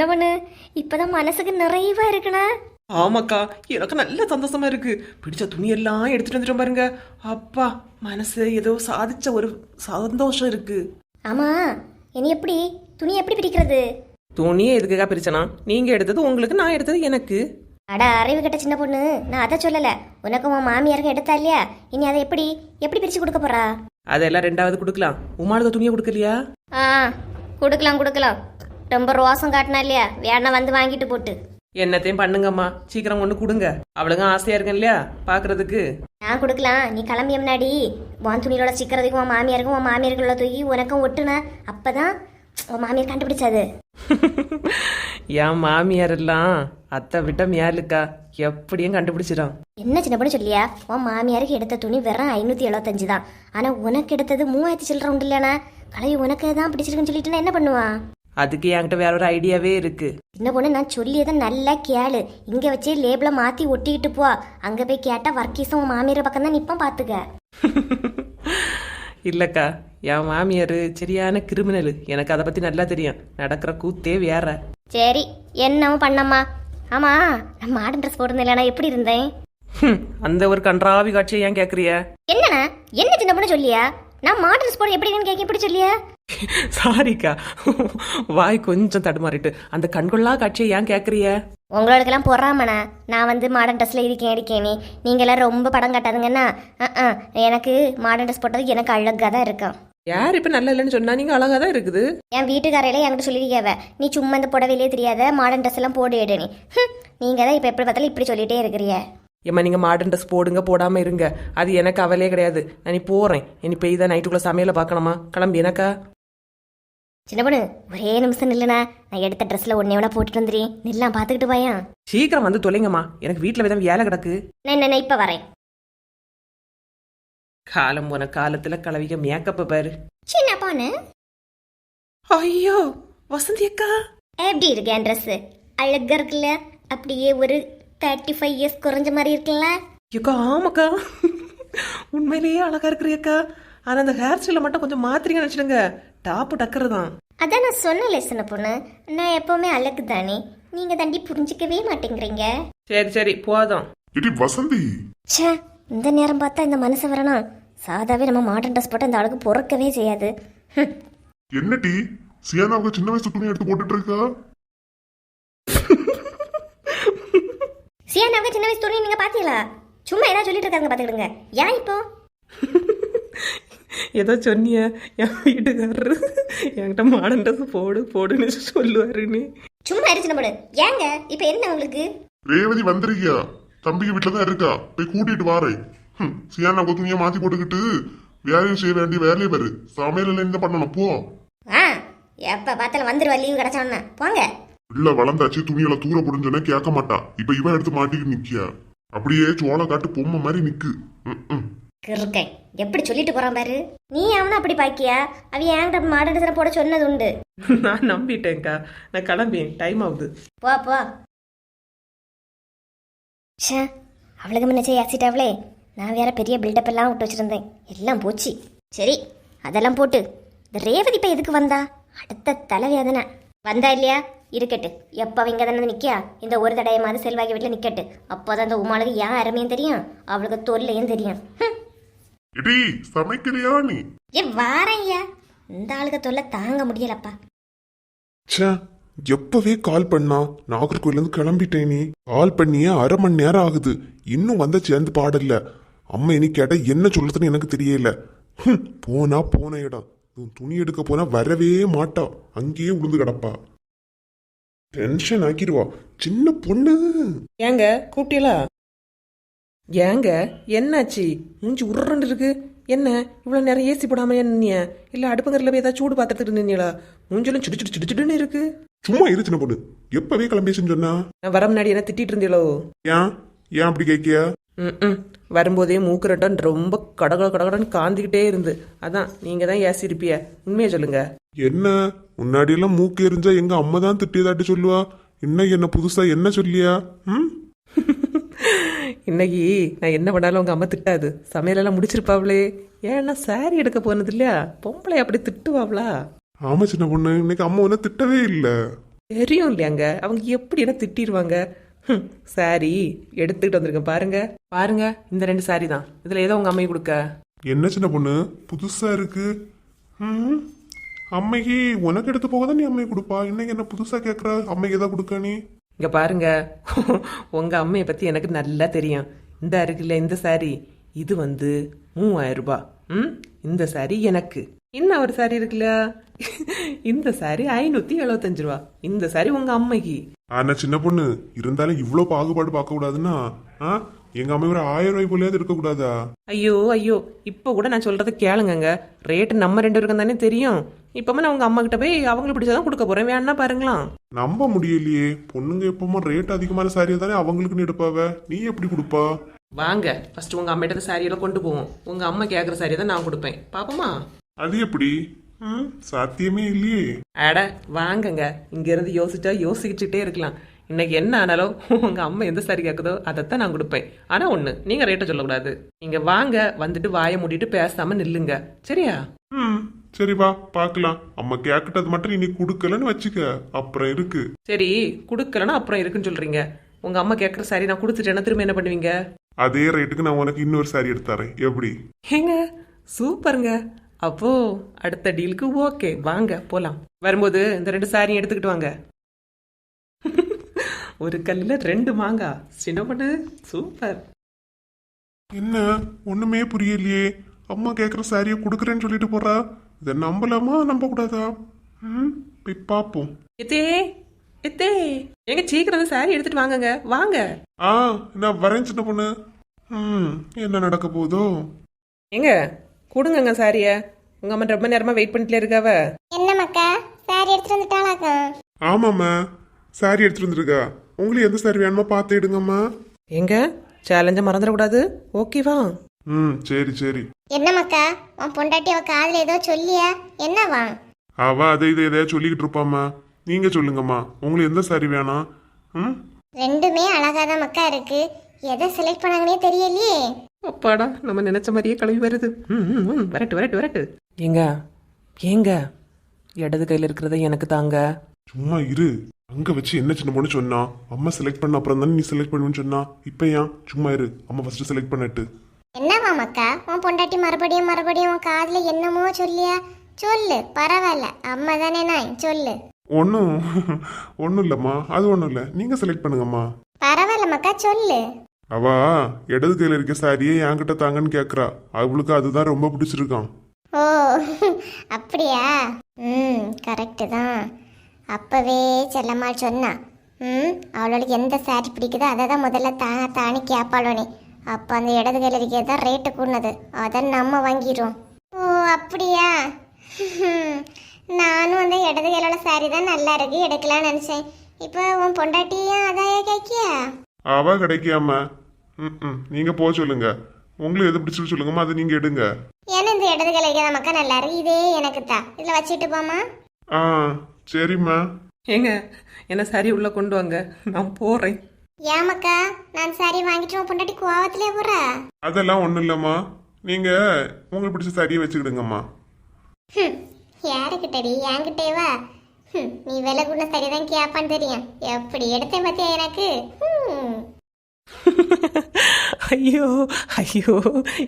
சின்ன பொண்ணு இப்பதான் மனசுக்கு நிறைவா இருக்குண்ணா. ஆமாக்கா எனக்கு நல்ல சந்தோஷமா இருக்கு. பிடிச்ச துணியெல்லாம் எடுத்துட்டு வந்துட்டோம் பாருங்க. அப்பா மனசு ஏதோ சாதிச்ச ஒரு சந்தோஷம் இருக்கு. ஆமா இனி எப்படி? துணி எப்படி பிரிக்கிறது துணியை எதுக்குக்கா பிரிச்சனா? நீங்க எடுத்தது உங்களுக்கு நான் எடுத்தது எனக்கு. அட அறிவு கட்ட சின்ன பொண்ணு. நான் அதை சொல்லல. உனக்கும் உன் மாமியாருக்கும் எடுத்தா இல்லையா? இனி அதை எப்படி எப்படி பிரிச்சு கொடுக்க போறா? அதெல்லாம் ரெண்டாவது கொடுக்கலாம். உமானத துணியை கொடுக்கலையா? ஆ கொடுக்கலாம் கொடுக்கலாம். ரொம்ப ரோசம் காட்டினா இல்லையா? வேணா வந்து வாங்கிட்டு போட்டு. என்னத்தையும் பண்ணுங்கம்மா. சீக்கிரம் ஒன்று கொடுங்க. அவளுங்க ஆசையா இருக்கேன் இல்லையா? பாக்குறதுக்கு. நான் கொடுக்கலாம். நீ கிளம்பிய முன்னாடி உன் துணியோட சிக்கிறதுக்கும் உன் மாமியாருக்கும் உன் மாமியாருக்குள்ள தூக்கி உனக்கும் ஒட்டுன. அப்பதான் உன் மாமியார் கண்டுபிடிச்சாது. என் மாமியார் எல்லாம் அத்தை விட்ட மியாருக்கா எப்படியும் கண்டுபிடிச்சிடும் என்ன சின்ன பொண்ணு சொல்லியா? உன் மாமியாருக்கு எடுத்த துணி வெறும் ஐநூத்தி எழுபத்தஞ்சு தான். ஆனா உனக்கு எடுத்தது மூவாயிரத்தி சில்லற உண்டு இல்லையாண்ணா? கலவி உனக்கு தான் பிடிச்சிருக்குன்னு சொல்லிட்டு என்ன பண்ணுவான்? அதுக்கு என்கிட்ட வேற ஒரு ஐடியாவே இருக்கு. சின்ன பொண்ணு நான் சொல்லியதை நல்லா கேளு. இங்க வச்சே லேபிள மாத்தி ஒட்டிக்கிட்டு போ. அங்க போய் கேட்டா வர்க்கீஸும் உன் மாமியார் பக்கம் தான் நிப்பான் பாத்துக்க. இல்லக்கா என் மாமியார் சரியான கிரிமினல். எனக்கு அதை பத்தி நல்லா தெரியும். நடக்கிற கூத்தே வேற. சரி என்னவும் பண்ணம்மா. ஆமா நான் மாடர்ன் ட்ரெஸ் போட்டிருந்தேன் எப்படி இருந்தேன்? ஹம், அந்த ஒரு கன்றாவி காட்சியை ஏன் கேக்குறிய? என்னண்ணா? என்ன சின்ன பொண்ணு சொல்லியா? நான் மாடர்ன் ட்ரெஸ் போட எப்படி கேட்க எப்படி சொல்லியா? சாரிக்கா வாய் கொஞ்சம் தடுமாறிட்டு. அந்த கண்கொள்ளா காட்சியை ஏன் கேக்குறிய உங்களுக்கெல்லாம் பொறாமண்ணா. நான் வந்து மாடர்ன் ட்ரெஸ்ல இருக்கேன் இருக்கேனே நீங்க எல்லாம் ரொம்ப படம் அஹ், எனக்கு மாடர்ன் ட்ரெஸ் போட்டது எனக்கு அழகா தான் இருக்கும் யார் இப்ப நல்லா இல்லைன்னு சொன்னா நீங்க அழகா தான் இருக்குது? என் வீட்டுக்காரையில என்கிட்ட சொல்லியிருக்கவ. நீ சும்மா இந்த புடவையிலே தெரியாத மாடர்ன் ட்ரெஸ் எல்லாம் போடு எடு நீ. ஹம், நீங்க தான் இப்ப எப்படி பார்த்தாலும் இப்படி சொல்லிட்டே இருக்கிறிய. ஏம்மா நீங்க மாடர்ன் ட்ரெஸ் போடுங்க போடாம இருங்க. அது எனக்கு அவலையே கிடையாது. நான் நீ போறேன். இனி பெய்தா நைட்டுக்குள்ள சமையல பார்க்கணுமா? கிளம்பி எனக்கா? சின்ன பொண்ணு ஒரே நிமிஷம் நில்லுண்ணா. நான் எடுத்த ட்ரெஸ்ல ஒன்னே ஒன்றா போட்டுட்டு வந்துடுறேன் நில்லாம் பார்த்துக்கிட்டு வாயா. சீக்கிரம் வந்து தொலைங்கம்மா. எனக்கு வீட்டுல விதம் வேலை கிடக்கு. நான் நான் இப்ப வரேன். காலம் போன காலத்துல கலவிக்க மேக்கப்ப பாரு. சின்ன பொண்ணு ஐயோ வசந்தி அக்கா. எப்படி இருக்கு என் ட்ரெஸ் அழகா இருக்குல்ல? அப்படியே ஒரு தேர்ட்டி ஃபைவ் இயர்ஸ் குறைஞ்ச மாதிரி இருக்குல்ல? அக்கா ஆமாக்கா. உண்மையிலேயே அழகா இருக்கிறியக்கா. ஆனா அந்த ஹேர் ஸ்டைல மட்டும் கொஞ்சம் மாத்திரிங்க நினைச்சிடுங்க டாப்பு டக்கர் தான் அதான் நான் சொன்னல சின்ன பொண்ணு. நான் எப்பவுமே அழகு தானே நீங்க தாண்டி புரிஞ்சிக்கவே மாட்டேங்கிறீங்க. சரி சரி போதும். இடி வசந்தி. ச்சே இந்த நேரம் பார்த்தா இந்த மனசு வரணும். சாதாவே நம்ம மாடர்ன் ட்ரெஸ் போட்டு இந்த அழகு பொறுக்கவே செய்யாது. ஹம். என்ன டி சியானாவுக்கு சின்ன வயசு துணி எடுத்து போட்டுட்டு இருக்கா? சியானாவுக்கு சின்ன வயசு துணி நீங்க பாத்தீங்களா? சும்மா என்ன சொல்லிட்டு இருக்காங்க பாத்துக்கிடுங்க. ஏன் இப்போ? ஏதோ சொன்னிய என் வீட்டுக்காரரு. என்கிட்ட மாடர்ன் ட்ரெஸ் போடு போடுன்னு சொல்லுவாருன்னு. சும்மா இரு சின்ன பொண்ணு. ஏங்க இப்போ என்ன உங்களுக்கு? ரேவதி வந்திருக்கியா? தம்பிக்கு வீட்டுல தான் இருக்கா? போய் கூட்டிட்டு வாரேன். ஹம், சியானாவுக்கு துணியை மாத்தி போட்டுக்கிட்டு வேலையும் செய்ய வேண்டிய வேலையை பாரு. சமையல் என்ன பண்ணணும். போ. ஆ எப்ப பார்த்தாலும் வந்துருவா லீவு கிடைச்சோன்னா. போங்க. இல்ல வளர்ந்தாச்சு துணியில தூர புடிஞ்சோன்னே கேட்க மாட்டா. இப்ப இவன் எடுத்து மாட்டிக்கிட்டு நிக்கியா? அப்படியே சோள காட்டு பொம்மை மாதிரி நிக்கு. கிறுக்கை. எப்படி சொல்லிட்டு போறான் பாரு? நீ அவனை அப்படி பாக்கியா? அவ என்கிட்ட மாடர்ன் ட்ரெஸ் போட சொன்னது உண்டு. நான் நம்பிட்டேன்க்கா. நான் கிளம்பேன் டைம் ஆகுது போ போ. ச்சே அவளுக்கு முன்ன செய்ய அசிட்டாவளே நான் வேற பெரிய பில்டப் எல்லாம் விட்டு வச்சிருந்தேன். எல்லாம் போச்சு. சரி அதெல்லாம் போட்டு. இந்த ரேவதி இப்ப எதுக்கு வந்தா? அடுத்த தலைவேதனை. வந்தா இல்லையா? இருக்கட்டு. எப்ப இங்க தானே நிக்கா இந்த ஒரு தடையமாவது செல்வாகி வீட்டுல நிக்கட்டு. அப்போதான் அந்த உமாளுக்கு ஏன் அருமையும் தெரியும்? அவளுக்கு தொல்லையும் தெரியும். இடி சமைக்கிறியா நீ? ஏ வாரையா. இந்த ஆளுக தொல்லை தாங்க முடியலப்பா. ச்சே எப்பவே கால் பண்ணா? நாகர்கோயில இருந்து கிளம்பிட்டேன் நீ. கால் பண்ணியே அரை மணி நேரம் ஆகுது. இன்னும் வந்த சேர்ந்து பாடல அம்மா இனி கேட்டா என்ன சொல்றதுன்னு எனக்கு தெரியல. ஹம், போனா போன இடம். உன் துணி எடுக்க போனா வரவே மாட்டா. அங்கேயே உளுந்து கிடப்பா. டென்ஷன் ஆக்கிடுவா. சின்ன பொண்ணு. ஏங்க கூப்பிட்டீங்களா? ஏங்க என்னாச்சு? மூஞ்சி உருண்டு இருக்கு. என்ன? இவ்வளவு நேரம் ஏசி போடாம நின்னிய? இல்ல அடுப்புங்கரில் போய் ஏதாவது சூடு பாத்திரத்துட்டு நின்னீங்களா? மூஞ்சிலும் சிடு சிடு சிடு சிடுன்னு இருக்கு. சும்மா இரு சின்ன பொண்ணு. எப்பவே கிளம்பிச்சுன்னு சொன்னா. நான் வர முன்னாடி என்ன திட்டிட்டு இருந்தீங்களோ? ஏன்? ஏன் அப்படி கேக்கியா ம் வரும்போதே மூக்கு ரெட்டன் ரொம்ப கடகட கடகடன்னு காந்திக்கிட்டே இருந்து. அதான் நீங்க தான் ஏசி இருப்பிய உண்மையை சொல்லுங்க. என்ன? முன்னாடி எல்லாம் மூக்கு எரிஞ்சா எங்க அம்மா தான் திட்டியதாட்டி சொல்லுவா? இன்னும் என்ன புதுசா என்ன சொல்லியா? ம்? இன்னைக்கு நான் என்ன பண்ணாலும் உங்க அம்மா திட்டாது. சமையலெல்லாம் முடிச்சிருப்பாவளே. ஏன்னா சாரி எடுக்க போனது இல்லையா? பொம்பளை அப்படி திட்டுவாங்களா ஆமா சின்ன பொண்ணு. இன்னைக்கு அம்மா ஒன்னும் திட்டவே இல்ல. தெரியும் இல்லையாங்க? அவங்க எப்படி என்ன திட்டிடுவாங்க சாரி எடுத்துக்கிட்டு வந்திருக்கேன். பாருங்க. பாருங்க இந்த ரெண்டு சாரி தான். இதுல ஏதோ உங்க அம்மை கொடுக்க. என்ன சின்ன பொண்ணு? புதுசா இருக்கு. ம்? அம்மைக்கு உனக்கு எடுத்து போக தான் நீ அம்மைக்கு கொடுப்பா. இன்னைக்கு என்ன புதுசா கேக்குற? அம்மைக்கு எதாவது கொடுக்க நீ? இங்க பாருங்க. உங்க அம்மையை பத்தி எனக்கு நல்லா தெரியும். இந்த இருக்குல்ல இந்த சாரி இது வந்து மூவாயிரம் ரூபாய். ம்? இந்த சாரி எனக்கு. இன்னும் ஒரு சாரி இருக்குல்ல? இந்த சாரி ஐநூத்தி எழுபத்தஞ்சு ரூபா இந்த சாரி உங்க அம்மைக்கு. ஆனா சின்ன பொண்ணு இருந்தாலும் இவ்ளோ பாகுபாடு பார்க்க கூடாதுன்னா எங்க அம்மை ஒரு ஆயிரம் ரூபாய் போலயாவது இருக்க கூடாதா ஐயோ ஐயோ இப்போ கூட நான் சொல்றதை கேளுங்கங்க. ரேட்டு நம்ம ரெண்டு பேருக்கும் தானே தெரியும். இப்போமா நான் உங்க அம்மா கிட்ட போய் அவங்களுக்கு பிடிச்சதான் கொடுக்க போறேன். வேணா பாருங்களாம் நம்ப முடியலையே. பொண்ணுங்க எப்பவுமே ரேட் அதிகமான சாரியை தானே அவங்களுக்குன்னு எடுப்பாவ? நீ எப்படி கொடுப்பா? வாங்க ஃபர்ஸ்ட் உங்க அம்மிட்ட சாரியெல்லாம் கொண்டு போவோம். உங்க அம்மா கேட்குற சாரியை தான் நான் கொடுப்பேன். பாப்போமா? அது எப்படி? சாத்தியமே இல்லையே. அட வாங்கங்க. இங்க இருந்து யோசிச்சா யோசிச்சுட்டே இருக்கலாம். இன்னைக்கு என்ன ஆனாலும் உங்க அம்மா எந்த சாரி கேட்குதோ அதைத்தான் நான் கொடுப்பேன். ஆனா ஒண்ணு நீங்க ரேட்டை சொல்லக்கூடாது. நீங்க வாங்க வந்துட்டு வாயை மூடிட்டு பேசாம நில்லுங்க. சரியா? ம். சரி வா பார்க்கலாம். அம்மா கேக்கிட்டது மட்டும் இன்னைக்கு கொடுக்கலன்னு வச்சுக்க. அப்புறம் இருக்கு. சரி கொடுக்கலன்னா அப்புறம் இருக்குன்னு சொல்றீங்க. உங்க அம்மா கேட்குற சாரி நான் கொடுத்துட்டேன்னா திரும்ப என்ன பண்ணுவீங்க? அதே ரேட்டுக்கு நான் உனக்கு இன்னொரு சாரி எடுத்து தரேன். எப்படி? ஏங்க சூப்பருங்க. அப்போ அடுத்த டீலுக்கு ஓகே வாங்க போலாம். வரும்போது இந்த ரெண்டு சாரியும் எடுத்துக்கிட்டு வாங்க. ஒரு கல்லுல ரெண்டு மாங்காய் சின்ன பொண்ணு சூப்பர். என்ன? ஒண்ணுமே புரியலையே. அம்மா கேக்குற சாரியை கொடுக்குறேன்னு சொல்லிட்டு போறா. இதை நம்பலாமா? நம்ப கூடாதா ம். போய் பார்ப்போம் எத்தே எத்தே. எங்க சீக்கிரம் சாரி எடுத்துட்டு வாங்கங்க. வாங்க. ஆ நான் வரேன் சின்ன பொண்ணு. ம் என்ன நடக்க போதோ எங்க? கொடுங்கங்க சாரிய உங்க அம்மா ரொம்ப நேரமா வெயிட் பண்ணிட்டுல இருக்காவ. என்ன மக்கா சாரி எடுத்துட்டு வந்துட்டாளாக்கா? ஆமாம்மா. சாரி எடுத்துட்டு வந்திருக்கா. உங்களுக்கு எந்த சாரி வேணுமோ பார்த்து எடுங்கம்மா. எங்க? சேலஞ்ச மறந்துடக்கூடாது. ஓகேவா ம் சரி சரி. என்ன மக்கா உன் பொண்டாட்டி அவ காதுல ஏதோ சொல்லியா? என்னவா? அவ அதை இதை எதையா சொல்லிக்கிட்டு இருப்பாம்மா. நீங்க சொல்லுங்கம்மா. உங்களுக்கு எந்த சாரி வேணாம். ம்? ரெண்டுமே அழகாதான் மக்கா இருக்கு. எதை செலக்ட் பண்ணாங்கன்னே தெரியலையே. அப்பாடா நம்ம நினைச்ச மாதிரியே கிளம்பி வருது. ம், ம், ம், வரட்டு வரட்டு வரட்டு. ஏங்க ஏங்க? இடது கையில் இருக்கிறத எனக்கு தாங்க. சும்மா இரு. அங்க வச்சு என்ன சின்ன பொண்ணு சொன்னா அம்மா செலக்ட் பண்ண அப்புறம் தானே நீ செலக்ட் பண்ணுவேன்னு சொன்னா இப்போ ஏன்? சும்மா இரு. அம்மா ஃபர்ஸ்ட் செலக்ட் பண்ணட்டு. என்னவா மக்கா உன் பொண்டாட்டி மறுபடியும் மறுபடியும் உன் காதுல என்னமோ சொல்லியா? சொல்லு பரவாயில்ல. அம்மா தானே நான் சொல்லு. ஒன்றும் ஒன்றும் இல்லைம்மா. அது ஒன்றும் இல்லை. நீங்கள் செலக்ட் பண்ணுங்கம்மா. பரவாயில்ல மக்கா சொல்லு. அவ இடது கையில் இருக்க சாரியே என்கிட்ட தாங்கன்னு கேட்குறா அவளுக்கு அதுதான் ரொம்ப பிடிச்சிருக்கான் ஓ அப்படியா? ம் கரெக்டு தான். அப்பவே செல்லம்மா சொன்னா ம் அவளுக்கு எந்த சாரி பிடிக்குதோ அதை தான் முதல்ல தான தானி கேட்பாளோனே அப்போ அந்த இடது கையில் இருக்கிறது தான் ரேட்டு கூடது அதை நம்ம வாங்கிடுவோம் ஓ அப்படியா? நானும் அந்த இடது கையில சாரி தான் நல்லா இருக்கு எடுக்கலாம்னு நினச்சேன். இப்போ உன் பொண்டாட்டியும் அதையே கேட்கியா? அவ கிடைக்காம ம் ம் நீங்கள் போக சொல்லுங்க. உங்களுக்கு எது பிடிச்சிருக்கு சொல்லுங்கம்மா அதை நீங்கள் எடுங்க. ஏன்னா இந்த இடது கையில் இருக்கிற மக்கா நல்லா இருக்கு இதே எனக்கு தான். இதில் வச்சுட்டு போமா ஆ. சரிம்மா. ஏங்க என்ன சாரி உள்ள கொண்டு வாங்க. நான் போறேன். ஏமாக்கா நான் சாரி வாங்கிட்டு பொண்டாட்டி கோவத்திலே போறா அதெல்லாம் ஒன்றும் இல்லைம்மா. நீங்கள் உங்களுக்கு பிடிச்ச சாரியை வச்சுக்கிடுங்கம்மா. ஹம், யாருக்கிட்டடி? என்கிட்டே வா. ஹம், நீ விலை கூட சரிதான் கேட்பான்னு தெரியும். எப்படி எடுத்தேன் பார்த்தியா எனக்கு. ஐயோ ஐயோ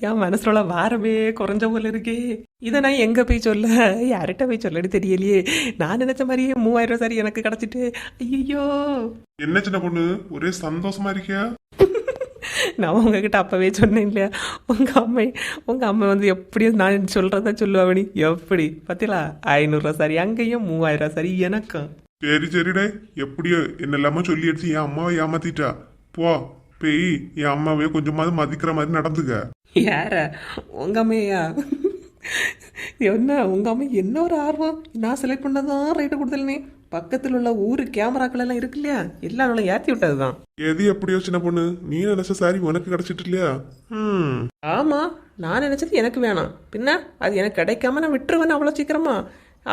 என் மனசுல வாரமே குறைஞ்ச போல இருக்கே இதை நான் எங்க போய் சொல்ல யார்கிட்ட போய் சொல்லடி தெரியலையே நான் நினைச்ச மாதிரியே மூவாயிரம் ரூபாய் சாரி எனக்கு கிடைச்சிட்டு ஐயோ என்ன சின்ன பொண்ணு ஒரே சந்தோஷமா இருக்கியா நான் உங்ககிட்ட அப்பவே சொன்னேன் இல்லையா உங்க அம்மை உங்க அம்மை வந்து எப்படியும் நான் சொல்றதா சொல்லுவாவணி எப்படி பத்திலா ஐநூறுரூவா சாரி அங்கேயும் மூவாயிரம் ரூபாய் சாரி எனக்கும் சரி சரிடே எப்படியோ என்னெல்லாமோ சொல்லி அடிச்சு என் அம்மாவை ஏமாத்திட்டா போ போய் என் அம்மாவே கொஞ்சமாவது மதிக்கிற மாதிரி நடந்துக்க. யார? உங்க அம்மையா? என்ன உங்க அம்மா என்ன ஒரு ஆர்வம்? நான் செலக்ட் பண்ணதான் ரைட்டு கொடுத்தலனே பக்கத்தில் உள்ள ஊரு கேமராக்கள் எல்லாம் இருக்கு இல்லையா? எல்லாம் நல்லா ஏற்றி விட்டதுதான். எது எப்படியோ சின்ன பொண்ணு? நீ நினைச்ச சாரி உனக்கு கிடைச்சிட்டு இல்லையா? ம் ஆமா நான் நினைச்சது எனக்கு வேணாம். பின்ன அது எனக்கு கிடைக்காம நான் விட்டுருவேன் அவ்வளோ சீக்கிரமா.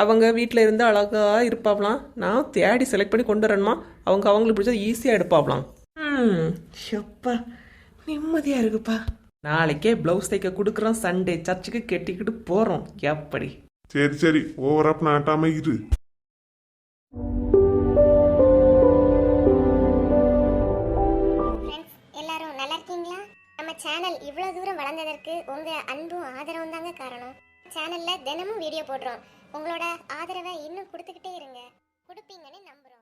அவங்க வீட்டில் இருந்து அழகா இருப்பாங்களாம் நான் தேடி செலக்ட் பண்ணி கொண்டு வரணுமா? அவங்க அவங்களுக்கு பிடிச்சது ஈஸியாக எடுப்பாங்களாம் ம். ஷப்பா நிம்மதியாக இருக்குப்பா. நாளைக்கே ப்ளவுஸ் தைக்க கொடுக்குறோம் சண்டே சர்ச்சுக்கு கெட்டிக்கிட்டு போகிறோம் எப்படி சரி சரி. ஓவர் அப் நாட்டாம இரு. எல்லாரும் நல்லா இருக்கீங்களா? நம்ம சேனல் இவ்வளோ தூரம் வளர்ந்ததற்கு உங்க அன்பும் ஆதரவும் தாங்க காரணம். சேனலில் தினமும் வீடியோ போடுறோம். உங்களோட ஆதரவை இன்னும் கொடுத்துக்கிட்டே இருங்க. கொடுப்பீங்கன்னு நம்புகிறோம்